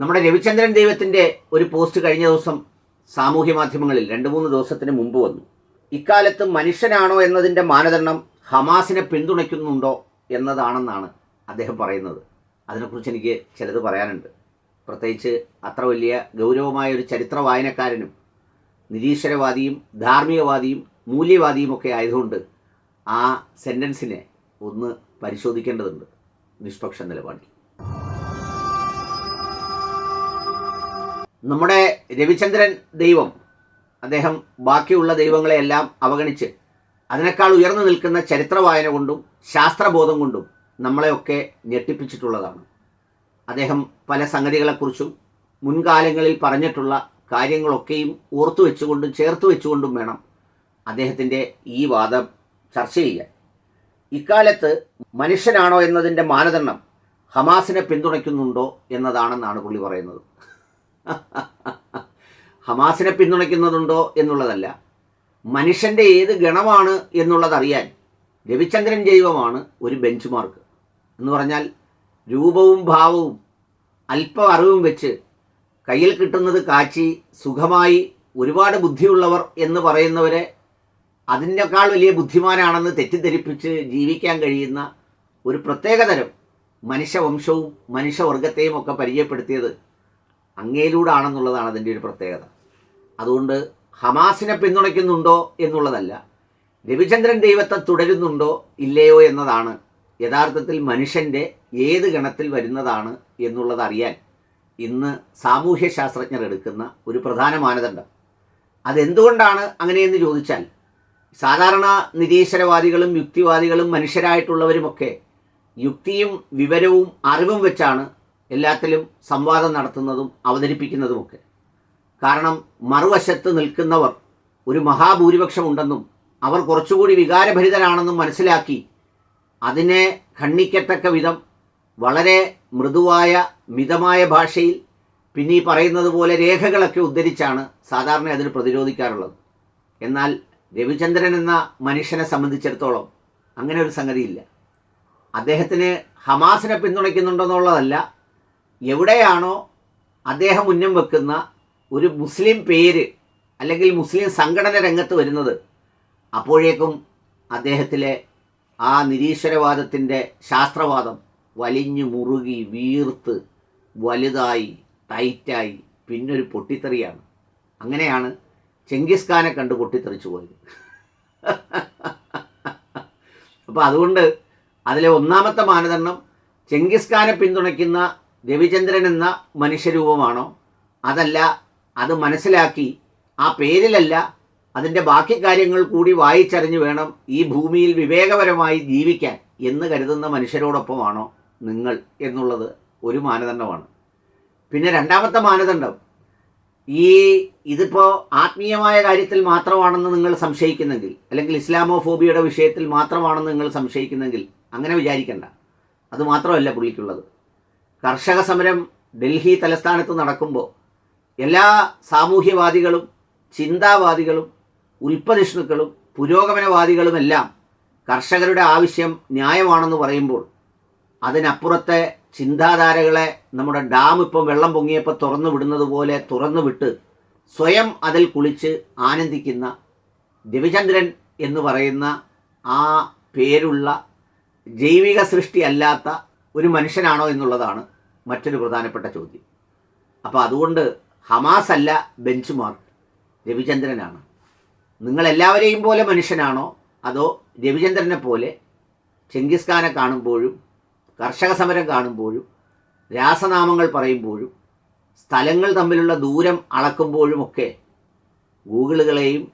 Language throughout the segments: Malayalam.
നമ്മുടെ രവിചന്ദ്രൻ ദൈവത്തിന്റെ ഒരു പോസ്റ്റ് കഴിഞ്ഞ ദിവസം സാമൂഹ്യ മാധ്യമങ്ങളിൽ രണ്ട് മൂന്ന് ദിവസത്തിന് മുമ്പ് വന്നു. ഇക്കാലത്ത് മനുഷ്യനാണോ എന്നതിന്റെ മാനദണ്ഡം ഹമാസിനെ പിന്തുണയ്ക്കുന്നുണ്ടോ എന്നതാണെന്നാണ് അദ്ദേഹം പറയുന്നത്. അതിനെക്കുറിച്ച് എനിക്ക് ചിലത് പറയാനുണ്ട്. പ്രത്യേകിച്ച് അത്ര വലിയ ഗൗരവമായ ഒരു ചരിത്ര വായനക്കാരനും നിരീശ്വരവാദിയും ധാർമ്മികവാദിയും മൂല്യവാദിയും ഒക്കെ ആയതുകൊണ്ട് ആ സെന്റൻസിനെ ഒന്ന് പരിശോധിക്കേണ്ടതുണ്ട്. നിഷ്പക്ഷ നിലപാടിൽ. നമ്മുടെ രവിചന്ദ്രൻ ദൈവം അദ്ദേഹം ബാക്കിയുള്ള ദൈവങ്ങളെയെല്ലാം അവഗണിച്ച് അതിനേക്കാൾ ഉയർന്നു നിൽക്കുന്ന ചരിത്ര വായന കൊണ്ടും ശാസ്ത്രബോധം കൊണ്ടും നമ്മളെയൊക്കെ ഞെട്ടിപ്പിച്ചിട്ടുള്ളതാണ്. അദ്ദേഹം പല സംഗതികളെക്കുറിച്ചും മുൻകാലങ്ങളിൽ പറഞ്ഞിട്ടുള്ള കാര്യങ്ങളൊക്കെയും ഓർത്തു വെച്ചുകൊണ്ടും ചേർത്ത് വെച്ചുകൊണ്ടും വേണം അദ്ദേഹത്തിന്റെ ഈ വാദം ചർച്ച ചെയ്യാൻ. ഇക്കാലത്ത് മനുഷ്യനാണോ എന്നതിന്റെ മാനദണ്ഡം ഹമാസിനെ പിന്തുണയ്ക്കുന്നുണ്ടോ എന്നതാണെന്നാണ് പുള്ളി പറയുന്നത്. ഹമാസിനെ പിന്തുണയ്ക്കുന്നതുണ്ടോ എന്നുള്ളതല്ല. മനുഷ്യന്റെ ഏത് ഗണമാണ് എന്നുള്ളതറിയാൻ രവിചന്ദ്രൻ ജൈവമാണ് ഒരു ബെഞ്ച് മാർക്ക് എന്ന് പറഞ്ഞാൽ രൂപവും ഭാവവും അല്പ അറിവും വെച്ച് കയ്യിൽ കിട്ടുന്നത് കാച്ചി സുഖമായി ഒരുപാട് ബുദ്ധിയുള്ളവർ എന്ന് പറയുന്നവരെ അതിനേക്കാൾ വലിയ ബുദ്ധിമാനാണെന്ന് തെറ്റിദ്ധരിപ്പിച്ച് ജീവിക്കാൻ കഴിയുന്ന ഒരു പ്രത്യേകതരം മനുഷ്യവംശവും മനുഷ്യവർഗത്തെയും ഒക്കെ പരിചയപ്പെടുത്തിയത് അങ്ങയിലൂടാണെന്നുള്ളതാണ് അതിന്റെ ഒരു പ്രത്യേകത. അതുകൊണ്ട് ഹമാസിനെ പിന്തുണയ്ക്കുന്നുണ്ടോ എന്നുള്ളതല്ല രവിചന്ദ്രൻ ദൈവത്തെ തുടരുന്നുണ്ടോ ഇല്ലയോ എന്നതാണ് യഥാർത്ഥത്തിൽ മനുഷ്യന്റെ ഏത് ഗണത്തിൽ വരുന്നതാണ് എന്നുള്ളതറിയാൻ ഇന്ന് സാമൂഹ്യ ശാസ്ത്രജ്ഞർ എടുക്കുന്ന ഒരു പ്രധാന മാനദണ്ഡം. അതെന്തുകൊണ്ടാണ് അങ്ങനെയെന്ന് ചോദിച്ചാൽ സാധാരണ നിരീശ്വരവാദികളും യുക്തിവാദികളും മനുഷ്യരായിട്ടുള്ളവരുമൊക്കെ യുക്തിയും വിവരവും അറിവും വെച്ചാണ് എല്ലാത്തിലും സംവാദം നടത്തുന്നതും അവതരിപ്പിക്കുന്നതുമൊക്കെ. കാരണം മറുവശത്ത് നിൽക്കുന്നവർ ഒരു മഹാഭൂരിപക്ഷം ഉണ്ടെന്നും അവർ കുറച്ചുകൂടി വികാരഭരിതരാണെന്നും മനസ്സിലാക്കി അതിനെ ഖണ്ഡിക്കത്തക്ക വിധം വളരെ മൃദുവായ മിതമായ ഭാഷയിൽ പിന്നെ ഈ പറയുന്നത് പോലെ രേഖകളൊക്കെ ഉദ്ധരിച്ചാണ് സാധാരണ അതിന് പ്രതിരോധിക്കാറുള്ളത്. എന്നാൽ രവിചന്ദ്രൻ എന്ന മനുഷ്യനെ സംബന്ധിച്ചിടത്തോളം അങ്ങനെ ഒരു സംഗതിയില്ല. അദ്ദേഹത്തിന് ഹമാസിനെ പിന്തുണയ്ക്കുന്നുണ്ടെന്നുള്ളതല്ല എവിടെയാണോ അദ്ദേഹം ഉന്നം വെക്കുന്ന ഒരു മുസ്ലിം പേര് അല്ലെങ്കിൽ മുസ്ലിം സംഘടന രംഗത്ത് വരുന്നത് അപ്പോഴേക്കും അദ്ദേഹത്തിലെ ആ നിരീശ്വരവാദത്തിന്റെ ശാസ്ത്രവാദം വലിഞ്ഞു മുറുകി വീർത്ത് വലുതായി ടൈറ്റായി പിന്നൊരു പൊട്ടിത്തെറിയാണ്. അങ്ങനെയാണ് ചെങ്കിസ് ഖാനെ കണ്ട് പൊട്ടിത്തെറിച്ചു പോയത്. അപ്പോൾ അതുകൊണ്ട് അതിലെ ഒന്നാമത്തെ മാനദണ്ഡം ചെങ്കിസ് ഖാനെ പിന്തുണയ്ക്കുന്ന രവിചന്ദ്രൻ എന്ന മനുഷ്യരൂപമാണോ? അതല്ല അത് മനസ്സിലാക്കി ആ പേരിലല്ല അതിന്റെ ബാക്കി കാര്യങ്ങൾ കൂടി വായിച്ചറിഞ്ഞ് വേണം ഈ ഭൂമിയിൽ വിവേകപരമായി ജീവിക്കാൻ എന്ന് കരുതുന്ന മനുഷ്യരോടൊപ്പമാണോ നിങ്ങൾ എന്നുള്ളത് ഒരു മാനദണ്ഡമാണ്. പിന്നെ രണ്ടാമത്തെ മാനദണ്ഡം ഈ ഇതിപ്പോൾ ആത്മീയമായ കാര്യത്തിൽ മാത്രമാണെന്ന് നിങ്ങൾ സംശയിക്കുന്നെങ്കിൽ അല്ലെങ്കിൽ ഇസ്ലാമോഫോബിയയുടെ വിഷയത്തിൽ മാത്രമാണെന്ന് നിങ്ങൾ സംശയിക്കുന്നെങ്കിൽ അങ്ങനെ വിചാരിക്കണ്ട. അത് മാത്രമല്ല പുള്ളിക്കുള്ളത്. കർഷക സമരം ഡൽഹി തലസ്ഥാനത്ത് നടക്കുമ്പോൾ എല്ലാ സാമൂഹ്യവാദികളും ചിന്താവാദികളും ഉൽപ്പതിഷ്ണുക്കളും പുരോഗമനവാദികളുമെല്ലാം കർഷകരുടെ ആവശ്യം ന്യായമാണെന്ന് പറയുമ്പോൾ അതിനപ്പുറത്തെ ചിന്താധാരകളെ നമ്മുടെ ഡാം ഇപ്പം വെള്ളം പൊങ്ങിയപ്പോൾ തുറന്നു വിടുന്നത് പോലെ തുറന്നു വിട്ട് സ്വയം അതിൽ കുളിച്ച് ആനന്ദിക്കുന്ന രവിചന്ദ്രൻ എന്ന് പറയുന്ന ആ പേരുള്ള ജൈവിക സൃഷ്ടി അല്ലാത്ത ഒരു മനുഷ്യനാണോ എന്നുള്ളതാണ് മറ്റൊരു പ്രധാനപ്പെട്ട ചോദ്യം. അപ്പോൾ അതുകൊണ്ട് ഹമാസ് അല്ല ബെഞ്ച് മാർക്ക് രവിചന്ദ്രനാണ്. നിങ്ങളെല്ലാവരെയും പോലെ മനുഷ്യനാണോ? അതോ രവിചന്ദ്രനെ പോലെ ചെങ്കിസ് ഖാനെ കാണുമ്പോഴും കർഷക സമരം കാണുമ്പോഴും രാസനാമങ്ങൾ പറയുമ്പോഴും സ്ഥലങ്ങൾ തമ്മിലുള്ള ദൂരം അളക്കുമ്പോഴുമൊക്കെ ഗൂഗിളുകളെയും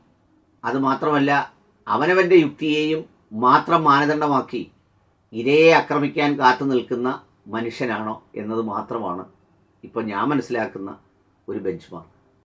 അതുമാത്രമല്ല അവനവന്റെ യുക്തിയെയും മാത്രം മാനദണ്ഡമാക്കി ഇരയെ ആക്രമിക്കാൻ കാത്തു നിൽക്കുന്ന മനുഷ്യനാണോ എന്നത് മാത്രമാണ് ഇപ്പോൾ ഞാൻ മനസ്സിലാക്കുന്ന ഒരു ബെഞ്ച് മാർക്ക്